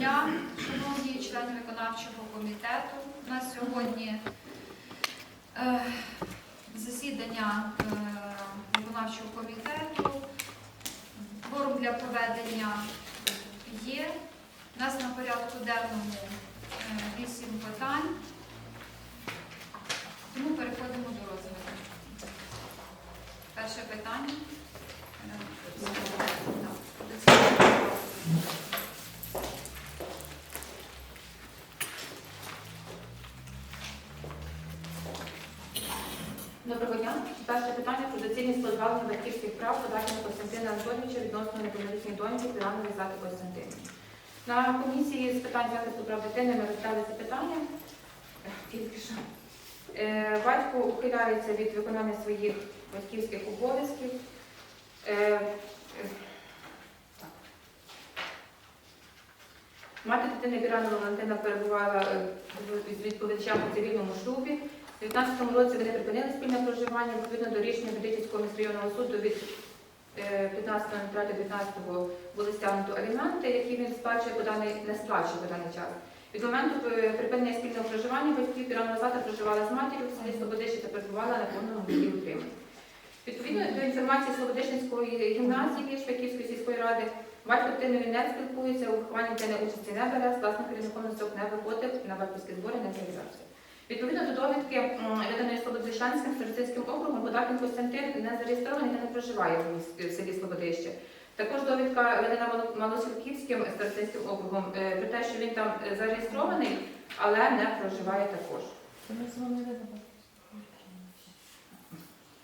дня, шановні члени виконавчого комітету. У нас сьогодні е, засідання е, виконавчого комітету. Форум для проведення є. У нас на порядку денному е, вісім питань. Тому переходимо до розгляду. Перше питання. Доброго дня. Перше питання про доцільність позбавлення батьківських прав подачі Костянтина Антоновича відносно неповнолітньої доньки Піанової Злати Костянтини. На комісії з питань захисту прав дитини ми розгляли це питання. Тільки що. Е, Батько ухиляється від виконання своїх батьківських обов'язків. Е, е. Мати дитини Біранова Валентина перебувала з відповідачем у цивільному шлюбі. У 2019 році вони припинили спільне проживання відповідно до рішення Бердичівського міськрайонного суду від е, 15.03.19 були стягнуто аліменти, які він сплачує по не сплачує по даний час. Від моменту е, припинення спільного проживання батьків Пірана Злата проживала з матір'ю в селі Слободище та перебувала на повному місці утримання. Відповідно до інформації Слободишинської гімназії Швейківської сільської ради, батько дитиною не спілкується, у вихованні дитини участі не бере, з власним керівником на не виходив на батьківські збори не заявлявся. Відповідно до довідки, виданої Слободищанським старостинським округом, Бодакін Костянтин не зареєстрований та не проживає в селі Слободище. Також довідка видана Мало- Малосілківським старостинським округом е, про те, що він там е, зареєстрований, але не проживає також.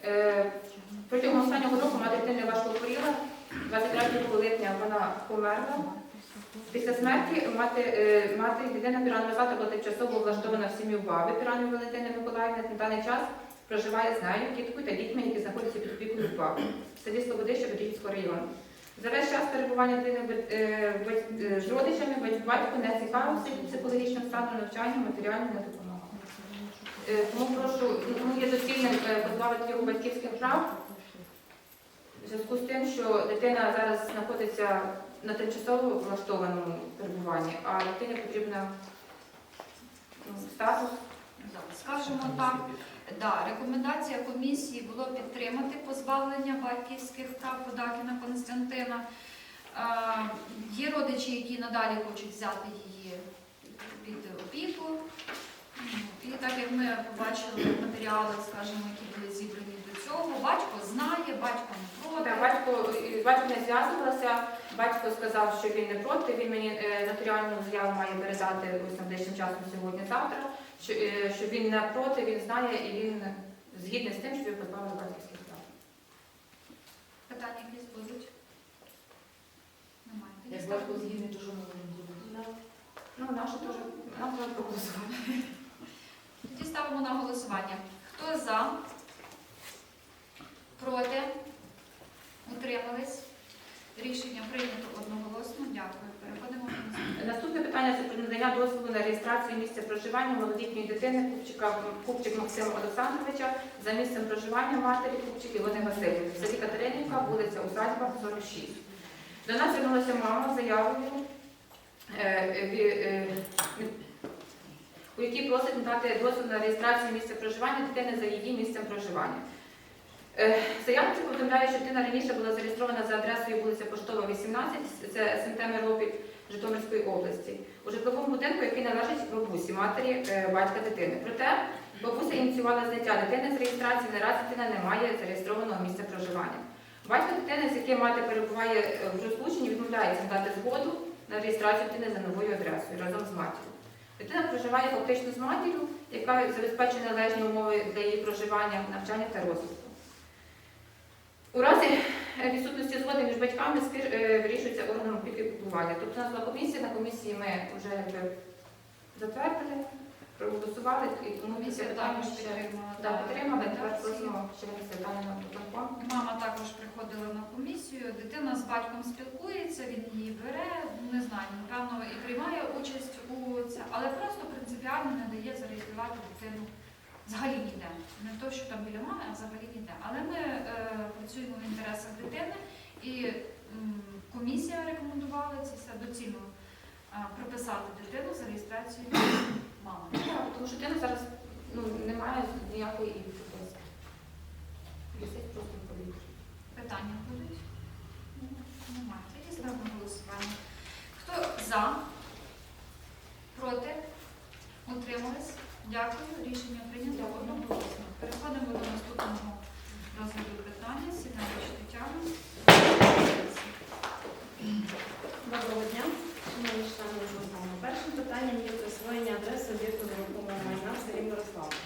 Е, Протягом останнього року мати дитини важко хворіла. 23 липня вона померла. Після смерті мати, е, мати дитина Піранова Злата була тимчасово влаштована в сім'ю баби Піранової Валентини Миколаївни. На даний час проживає з нею, тіткою та дітьми, які знаходяться під опікою баби в селі Слободище Бердичівського району. За весь час перебування дитини е, е, з родичами батько не цікавився психологічним станом навчання, матеріально не допомагав. Тому прошу, тому є доцільним позбавити його батьківських прав. В зв'язку з тим, що дитина зараз знаходиться на тимчасово влаштованому перебуванні, а дитині потрібна ну, статус. Скажемо так, да, рекомендація комісії було підтримати позбавлення батьківських прав Подакіна Константина. Е, Є родичі, які надалі хочуть взяти її під опіку. І так як ми побачили в матеріалах, скажімо, які були зібрані до цього, батько знає, батько не Та батько, батько не зв'язувалася, батько сказав, що він не проти, він мені е, нотаріальну заяву має передати ось найближчим часом сьогодні-завтра, що, е, що він не проти, він знає і він згідний з тим, що він позбавили батьківських прав. Питання якісь будуть? Немає. Як батько згідний, то що ми можемо? Ну, наше теж нам треба проголосувати. Тоді ставимо на голосування. Хто за? Проти? Утримались? Рішення прийнято одноголосно. Дякую. Переходимо до. Наступне питання це про надання дозволу на реєстрацію місця проживання малолітньої дитини Купчика Купчик Максима Олександровича за місцем проживання матері Купчик Ілони Васильівни в селі Катеринівка, вулиця Усадьба, 46. До нас звернулася мама заявою, е, е, е, у якій просить надати дозвіл на реєстрацію місця проживання дитини за її місцем проживання. Е, Заявниця повідомляє, що дитина раніше була зареєстрована за адресою вулиця Поштова, 18, це СМТ Миропіль Житомирської області, у житловому будинку, який належить бабусі, матері е, батька дитини. Проте бабуся ініціювала зняття дитини з реєстрації, наразі дитина не має зареєстрованого місця проживання. Батько дитини, з яким мати перебуває е, в розлученні, відмовляється дати згоду на реєстрацію дитини за новою адресою разом з матір'ю. Дитина проживає фактично з матір'ю, яка забезпечує належні умови для її проживання, навчання та розвитку. У разі е, відсутності згоди між батьками спір е, вирішується органом опіки піклування. Тобто у нас була комісія, на комісії ми вже затвердили, проголосували, і тому питання також підтримали. Тепер просимо ще на виконком. Мама також приходила на комісію, дитина з батьком спілкується, він її бере, не знаю, напевно, і приймає участь у це, але просто принципіально не дає зареєструвати дитину взагалі ніде. Не то, що там біля мами, а взагалі ніде. Але ми е, працюємо в інтересах дитини і м, комісія рекомендувала це все доцільно е, прописати дитину за реєстрацією мами. Так, Тому що дитина зараз ну, немає ніякої і. Висить просто в повітрі. Питання будуть? Ні, Немає. Тоді ставимо на голосування. Хто за? Проти? Утримались? Дякую. Рішення прийнято одноголосно. Переходимо до наступного розгляду питання. Сідає Тетяна. Доброго дня, шановні члени виконкому. Першим питанням є присвоєння адреси об'єкту нерухомого майна в селі Мирославка.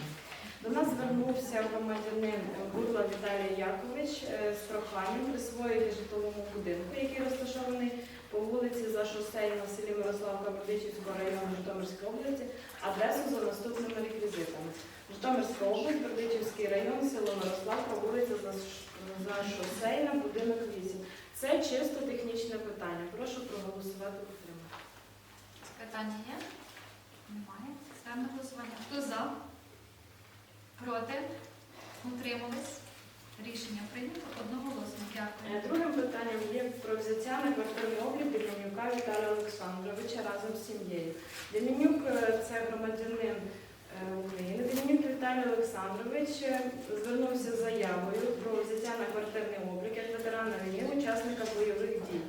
До нас звернувся громадянин Бурла Віталій Якович е, з проханням присвоїти житловому будинку, який розташований по вулиці за шосею в селі Мирославка Бердичівського району Житомирської області, адресу за наступними реквізитами. Житомирська область, Бердичівський район, село Мирославка, вулиця за, за шосейна, будинок 8. Це чисто технічне питання. Прошу проголосувати підтримати. Питання є? Немає. Ставимо на голосування. Хто за? Проти? Утримались? Рішення прийнято одноголосно. Дякую. Е, Другим питанням є про взяття на квартирний облік Демінюка Віталія Олександровича разом з сім'єю. Демінюк е, це громадянин е, України. Демінюк Віталій Олександрович звернувся з заявою про взяття на квартирний облік як ветерана війни, учасника бойових дій.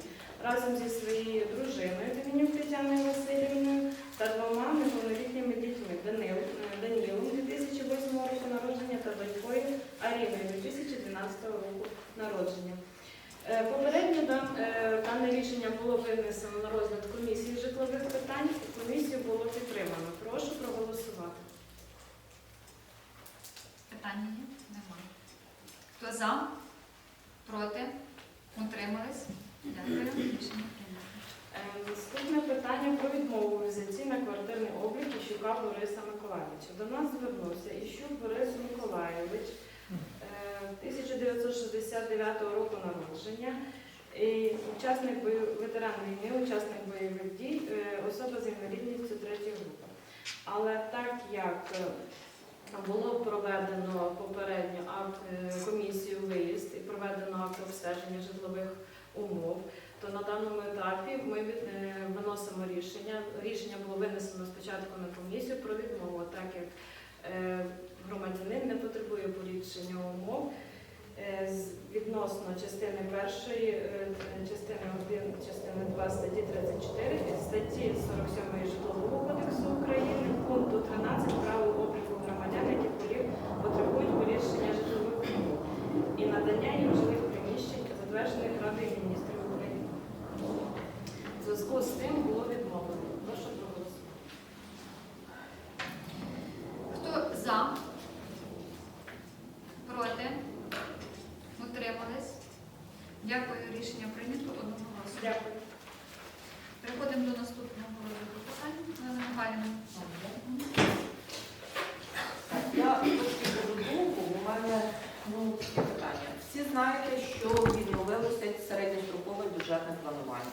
Разом зі своєю дружиною Демінюк Тетяною Васильівною та двома неповнолітніми дітьми Данил, Данілом 2008 року народження та донькою Аріною 2012 року народження. Е, Попередньо е, дане рішення було винесено на розгляд комісії житлових питань. Комісію було підтримано. Прошу проголосувати. Питання є? Немає. Хто за? Проти? Утримались? Дякую. Рішення прийнято. Е, Наступне питання про відмову взятті на квартирний облік Іщука Бориса Миколаївича. До нас звернувся Іщук Борис Миколаївич, 1969 року народження, і учасник ветеран війни, учасник бойових дій, е, особа з інвалідністю третьої групи. Але так як е, було проведено попередньо акт е, комісію виїзд і проведено акт обстеження житлових умов, то на даному етапі ми виносимо рішення. Рішення було винесено спочатку на комісію про відмову, так як громадянин не потребує поліпшення умов е, відносно частини першої, е, частини 1, частини 2 статті 34 і статті 47 Житлового кодексу України, пункту 13 право обліку громадян, які полі- потребують поліпшення житлових умов і надання їм жилих приміщень, затверджених Радою міністрів України. В зв'язку з тим було відмовлено. Прошу проголосувати. Хто за? Проти? Утримались? Дякую. Рішення прийнято одноголосно. Дякую. Переходимо до наступного розгляду питань. Михайлівна. Я трошки буду думку, у мене ну, питання. Всі знаєте, що відновилося середньострокове бюджетне планування.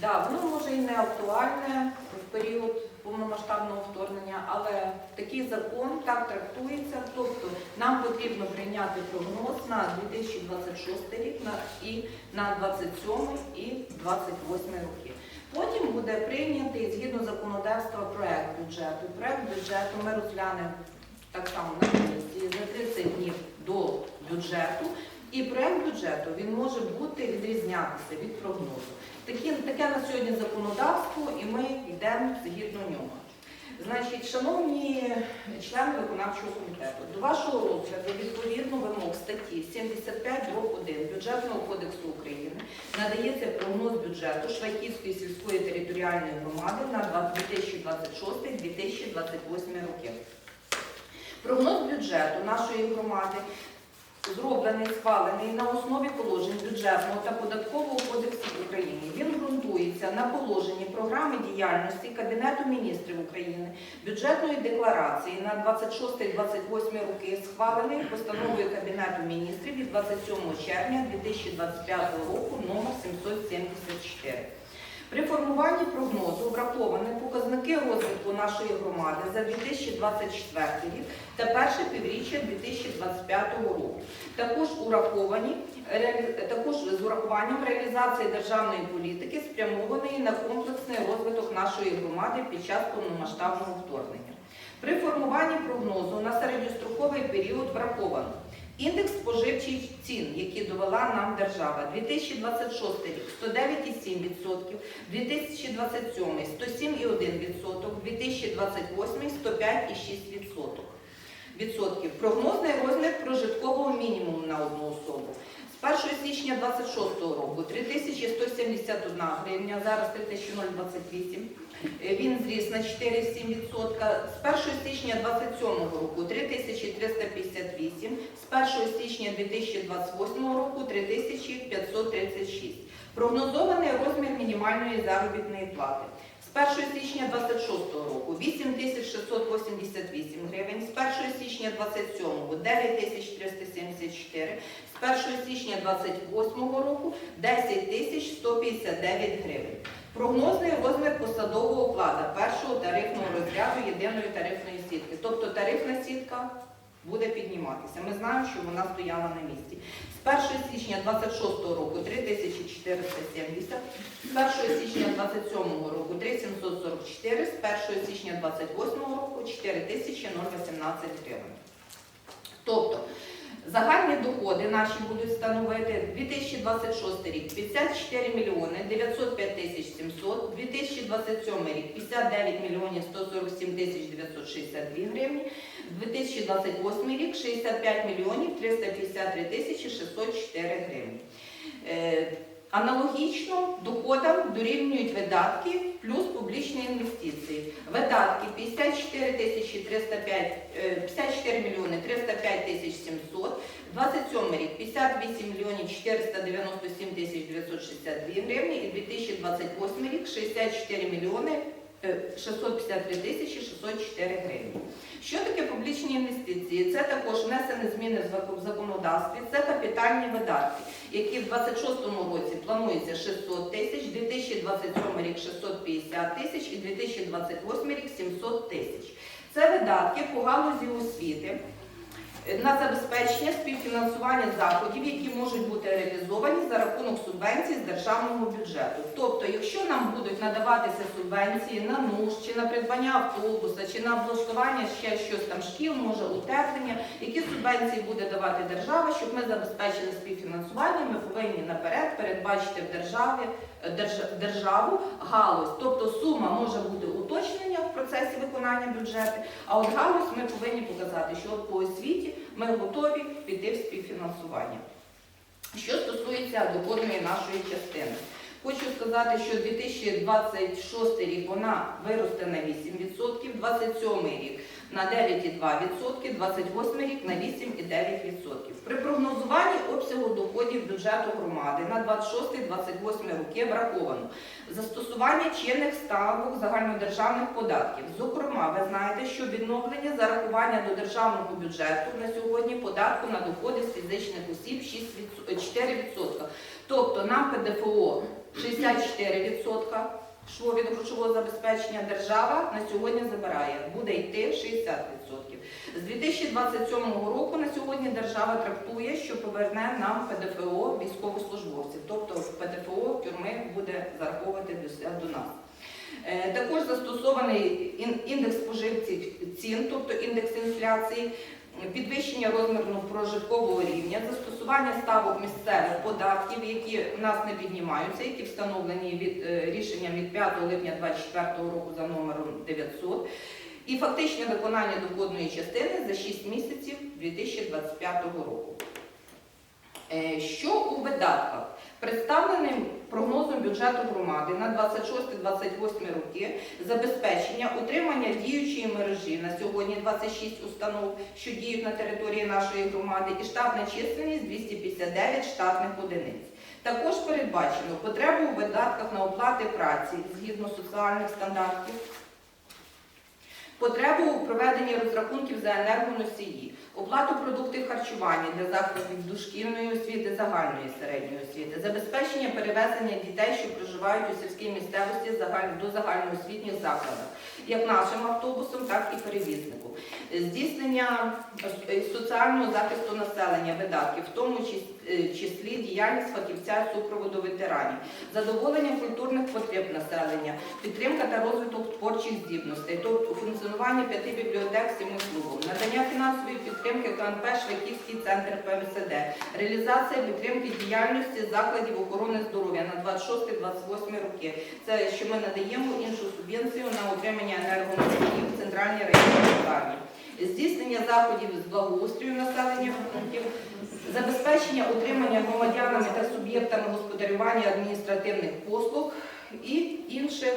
Да, воно може і не актуальне в період повномасштабного вторгнення, але такий закон так трактується. Тобто нам потрібно прийняти прогноз на 2026 рік і на 27 і 28 роки. Потім буде прийнятий згідно законодавства проект бюджету. Проект бюджету ми розглянемо так само на комісії за 30 днів до бюджету. І проект бюджету він може бути відрізнятися від прогнозу. Такі, таке на сьогодні законодавство, і ми йдемо згідно нього. Значить, шановні члени виконавчого комітету, до вашого розгляду відповідно вимог статті 75 1 Бюджетного кодексу України надається прогноз бюджету Швайківської сільської територіальної громади на 2026-2028 роки. Прогноз бюджету нашої громади зроблений, схвалений на основі положень бюджетного та податкового кодексів України. Він ґрунтується на положенні програми діяльності Кабінету міністрів України, бюджетної декларації на 26-28 роки, схвалений постановою Кабінету міністрів від 27 червня 2025 року номер 774. При формуванні прогнозу враховані показники розвитку нашої громади за 2024 рік та перше півріччя 2025 року. Також ураховані також з урахуванням реалізації державної політики, спрямованої на комплексний розвиток нашої громади під час повномасштабного вторгнення. При формуванні прогнозу на середньостроковий період враховано індекс споживчих цін, які довела нам держава. 2026 рік 109,7%, 2027 107,1%, 2028 105,6%. Відсотків. Прогнозний розмір прожиткового мінімуму на одну особу. З 1 січня 2026 року 3171 гривня, зараз 3028. Е, Він зріс на 4,7%. З 1 січня 2027 року 3358, з 1 січня 2028 року 3536. Прогнозований розмір мінімальної заробітної плати. З 1 січня 26 року 8688 гривень, з 1 січня 27 9374, з 1 січня 28 року 10159 гривень. Прогнозний розмір посадового окладу першого тарифного розряду єдиної тарифної сітки. Тобто тарифна сітка буде підніматися. Ми знаємо, що вона стояла на місці. З 1 січня 26 року 3470, з 1 січня 27 року 3744, з 1 січня 28 року 4018 гривень. Тобто загальні доходи наші будуть становити 2026 рік 54 мільйони 905 тисяч 700, 2027 рік 59 мільйонів 147 тисяч 962 гривні, 2028 рік 65 мільйонів 353 тисячі 604 гривні. Е, Аналогічно доходам дорівнюють видатки плюс публічні інвестиції. Видатки 54 тисячі 305, е, 54 мільйони 305 тисяч 700, 27 рік 58 мільйонів 497 тисяч 962 гривні і 2028 рік 64 мільйони е, 653 тисячі 604 гривні. Що таке публічні інвестиції? Це також внесені зміни в законодавстві, це капітальні видатки, які в 2026 році планується 600 тисяч, 2027 рік 650 тисяч і 2028 рік 700 тисяч. Це видатки по галузі освіти е, на забезпечення співфінансування заходів, які можуть бути реалізовані за рахунок субвенцій з державного бюджету. Тобто, якщо нам будуть надаватися субвенції на нуж, чи на придбання автобуса, чи на облаштування ще щось там шкіл, може утеплення, які субвенції буде давати держава, щоб ми забезпечили співфінансування, ми повинні наперед передбачити в державі е, держ- державу галузь. Тобто сума може бути уточнення в процесі виконання бюджету, а от галузь ми повинні показати, що по освіті ми готові піти в співфінансування. Що стосується доходної нашої частини, хочу сказати, що 2026 рік вона виросте на 8%, 27 рік на 9,2%, 28 рік на 8,9%. При прогнозуванні обсягу доходів бюджету громади на 26-28 роки враховано застосування чинних ставок загальнодержавних податків. Зокрема, ви знаєте, що відновлення зарахування до державного бюджету на сьогодні податку на доходи з фізичних осіб 6 4%. Тобто нам ПДФО 64%, що від грошового забезпечення держава на сьогодні забирає, буде йти 60%. З 2027 року на сьогодні держава трактує, що поверне нам ПДФО військовослужбовців, тобто ПДФО тюрми буде зараховувати до, нас. Е, Також застосований індекс споживчих цін, тобто індекс інфляції, підвищення розміру прожиткового рівня, застосування ставок місцевих податків, які в нас не піднімаються, які встановлені від е, рішенням від 5 липня 2024 року за номером 900, і фактичне виконання доходної частини за 6 місяців 2025 року. Е, Що у видатках? Представленим прогнозом бюджету громади на 26-28 роки забезпечення утримання діючої мережі на сьогодні 26 установ, що діють на території нашої громади, і штатна численність 259 штатних одиниць. Також передбачено потребу у видатках на оплати праці згідно соціальних стандартів. Потребу у проведенні розрахунків за енергоносії, оплату продуктів харчування для закладів дошкільної освіти, загальної середньої освіти, забезпечення перевезення дітей, що проживають у сільській місцевості до загальноосвітніх закладів, як нашим автобусом, так і перевізнику. Здійснення соціального захисту населення видатків, в тому е, числі діяльність фахівця супроводу ветеранів, задоволення культурних потреб населення, підтримка та розвиток творчих здібностей, тобто функціонування п'яти бібліотек семи клубів, надання фінансової підтримки КНП Швейківський центр ПМСД, реалізація підтримки діяльності закладів охорони здоров'я на 26-28 роки. Це що ми надаємо іншу субвенцію на отримання енергоносіїв в центральній районній лікарні. Здійснення заходів з благоустрою населення пунктів, забезпечення утримання громадянами та суб'єктами господарювання адміністративних послуг і інших,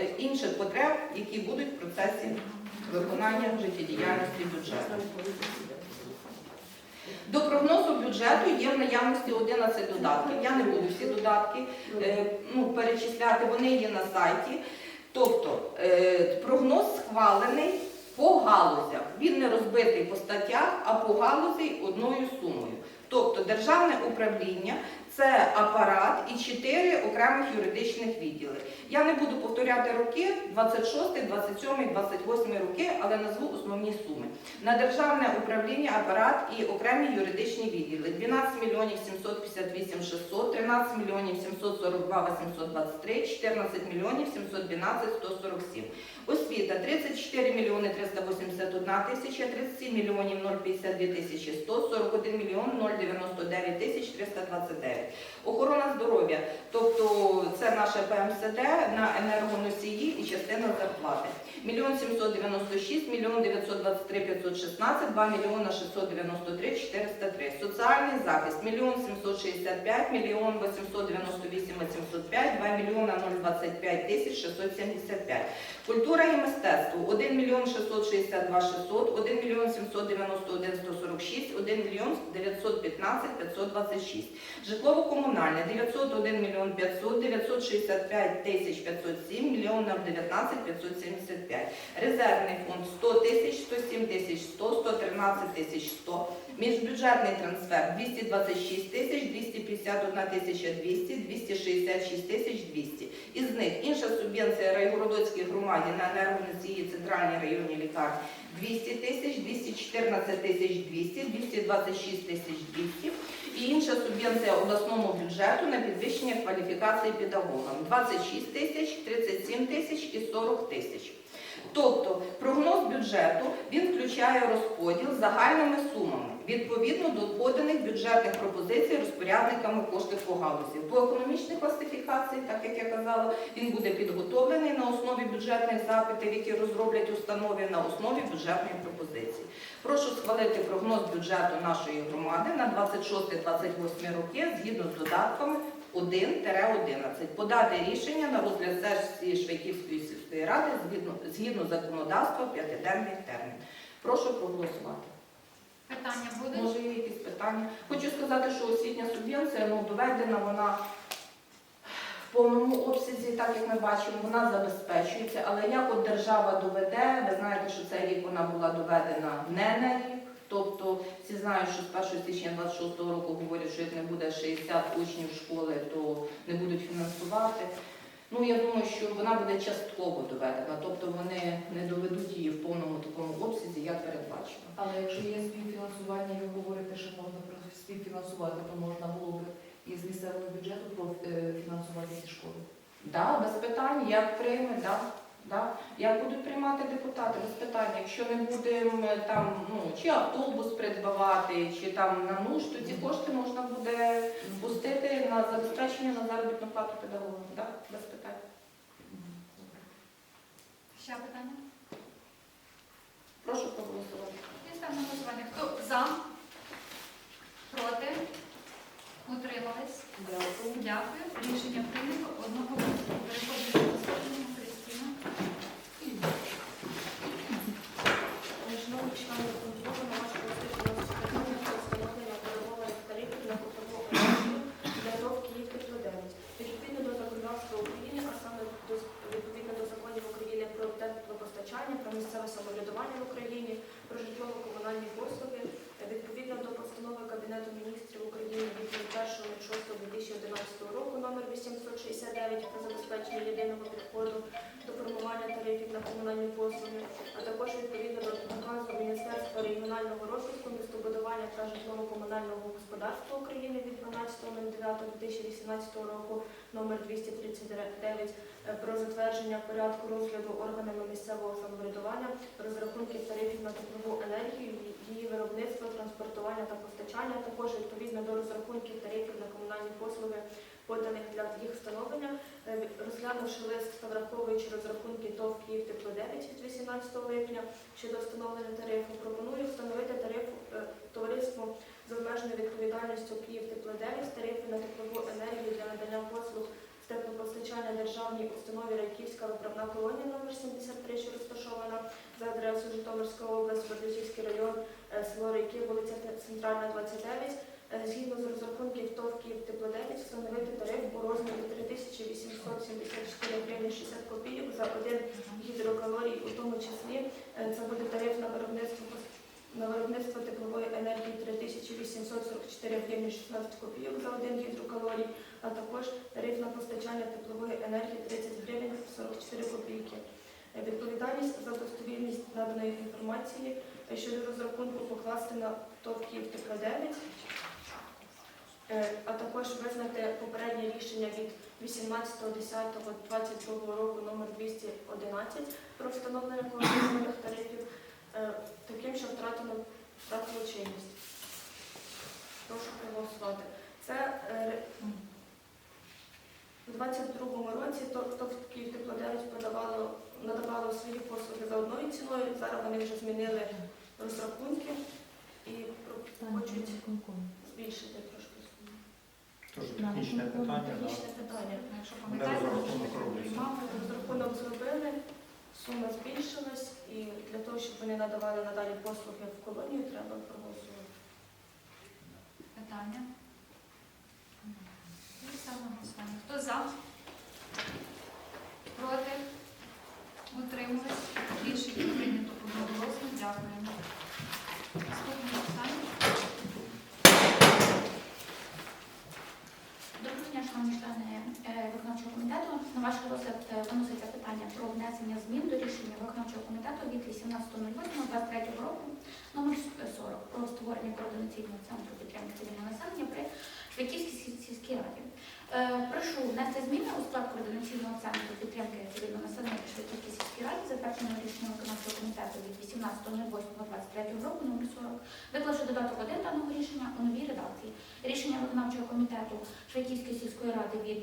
е, інших потреб, які будуть в процесі виконання життєдіяльності бюджету. До прогнозу бюджету є в наявності 11 додатків. Я не буду всі додатки е, ну, перечисляти, вони є на сайті. Тобто е, прогноз схвалений по галузях. Він не розбитий по статтях, а по галузі одною сумою. Тобто державне управління це апарат і чотири окремих юридичних відділи. Я не буду повторяти роки 26, 27, 28 роки, але назву основні суми. На державне управління апарат і окремі юридичні відділи 12 мільйонів 758 600, 13 мільйонів 742 823, 14 мільйонів 712 147. Освіта 34 мільйони 381 тисяча, 37 мільйонів 052 тисячі 100, 41 мільйон 099 тисяч 329. Охорона здоров'я, тобто це наше ПМСД на енергоносії і частина зарплати. Мільйон 796, мільйон 923 516, 2 мільйона 693 403. Соціальний захист мільйон 765, мільйон 898 805, 2 мільйона 025 тисяч 675. Культура і мистецтво 1 мільйон 662 600, 1 мільйон 791 146, 1 мільйон 915 526. Житлово-комунальне 901 мільйон 500, 965 тисяч 507, мільйон 19 575. Резервний фонд 100 тисяч, 107 тисяч 100, 113 тисяч 100. Міжбюджетний трансфер 226 тисяч, 251 тисяча 200, 266 тисяч 200. Із них інша субвенція Райгородоцькій громаді на енергоносії центральній районній лікарні 200 тисяч, 214 тисяч 200, 226 тисяч 200 і інша субвенція обласному бюджету на підвищення кваліфікації педагогам 26 тисяч, 37 тисяч і 40 тисяч. Тобто прогноз бюджету він включає розподіл загальними сумами відповідно до поданих бюджетних пропозицій розпорядниками коштів по галузі. По економічній класифікації, так як я казала, він буде підготовлений на основі бюджетних запитів, які розроблять установи на основі бюджетної пропозиції. Прошу схвалити прогноз бюджету нашої громади на 26-28 роки згідно з додатками 1-11. Подати рішення на розгляд сесії Швейківської сільської ради згідно, згідно законодавства п'ятиденний термін. Прошу проголосувати. Питання будуть? Може, є якісь питання? Хочу сказати, що освітня субвенція ну, доведена вона в повному обсязі, так як ми бачимо, вона забезпечується. Але як от держава доведе, ви знаєте, що цей рік вона була доведена не на рік. Тобто всі знають, що з 1 січня 26 року говорять, що як не буде 60 учнів школи, то не будуть фінансувати. Ну, я думаю, що вона буде частково доведена, тобто вони не доведуть її в повному такому обсязі, як передбачено. Але якщо є співфінансування, ви говорите, що можна співфінансувати, то можна було б із місцевого бюджету профінансувати ці школи. Да, без питань, як прийме, да, да. Як будуть приймати депутати, без питань. Якщо не будемо там, ну, чи автобус придбавати, чи там на нуж, то ці кошти можна буде пустити на забезпечення на заробітну плату педагогам. Да, без питань. Ще питання? Прошу проголосувати. Я ставлю на голосування. Хто за? Проти? Утримались? Дякую. Дякую. Рішення прийнято. Одного переходимо до наступного. Thank you. Порядку розгляду органами місцевого самоврядування розрахунків тарифів на теплову енергію, її виробництво, транспортування та постачання, також відповідно до розрахунків тарифів на комунальні послуги, поданих для їх встановлення, Е, розглянувши лист та враховуючи розрахунки ТОВ Київ Тепло 9 від 18 липня щодо встановлення тарифу, пропоную встановити тариф е, товариству з обмеженою відповідальністю Київ Тепло 9 тарифи на теплову енергію для надання послуг теплопостачання державній установі Райківська виправна колонія номер 73, що розташована за адресою Житомирська область, Бердичівський район, е, село Райки, вулиця Центральна, 29. Е, Згідно з розрахунків ТОВ Київ Тепло 9 встановити тариф у розмірі 3874 гривні 60 копійок за один гідрокалорій, у тому числі е, це буде тариф на виробництво на виробництво теплової енергії 3844 гривні 16 копійок за один гідрокалорій, а також тариф на постачання теплової енергії 30 гривень 44 копійки. Е, Відповідальність за достовірність наданої інформації е, щодо розрахунку покласти на ТОВ Київ Тепло 9, Е, а також визнати попереднє рішення від 18.10.22 року номер 211 про встановлення координованих тарифів таким, що втратено втратило чинність. Прошу проголосувати. Це у 22-му році ТОВ ТОВ Тепло 9 подавало, надавало свої послуги за одною ціною. Зараз вони вже змінили розрахунки і хочуть збільшити трошки. Тож технічне питання. Технічне питання. Якщо пам'ятаєте. Розрахунок зробили, сума збільшилась, і для того, щоб вони надавали надалі послуги в колонію, треба проголосувати. питання. І голосування. Хто за? Проти? Утримались? Рішення прийнято одноголосно. Дякуємо. Наступне питання. Доброго дня, шановні члени е, виконавчого комітету. На ваш розгляд е, виноситься питання про внесення змін до рішення виконавчого комітету від 18.08.23 року номер 40 про створення координаційного центру підтримки цивільного населення при Швейківській сіль- сільській раді. Е, Прошу внести зміни у склад координаційного центру підтримки цивільного населення Швейківській сільській раді, затвердженого рішенням виконавчого комітету від 18.08.23 року номер 40 Виклавши додаток 1 даного рішення у новій редакції. Рішення виконавчого комітету Швейківської сільської ради від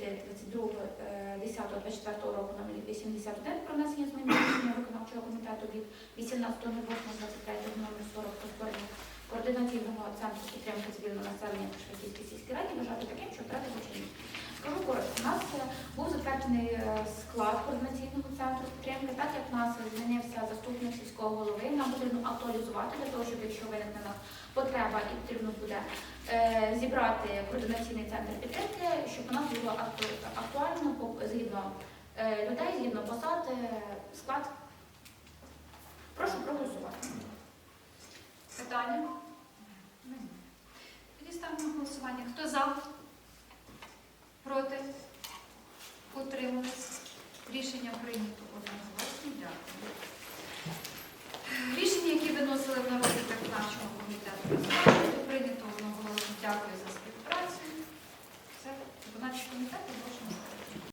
22.10.24 року номер 81 про внесення змін рішення виконавчого комітету від 18.08.23 номер 40 про створення координаційного центру підтримки цивільного населення при Швейківській сільській раді вважати таким, що втратив чинність. Скажу коротко, у нас е, був затверджений е, склад координаційного центру підтримки, так як у нас змінився заступник сільського голови, нам потрібно актуалізувати для того, щоб якщо виникне потреба і потрібно буде е, зібрати координаційний центр підтримки, щоб у нас було актуально згідно людей, згідно посад, склад. Прошу проголосувати. Питання? Тоді ставимо голосування. Хто за? Проти? Утримались? Рішення прийнято одноголосно. Дякую. Рішення, які виносили в народі так нашого комітету, прийнято одноголосно. Дякую за співпрацю. Все, виконавчий комітет оголошено.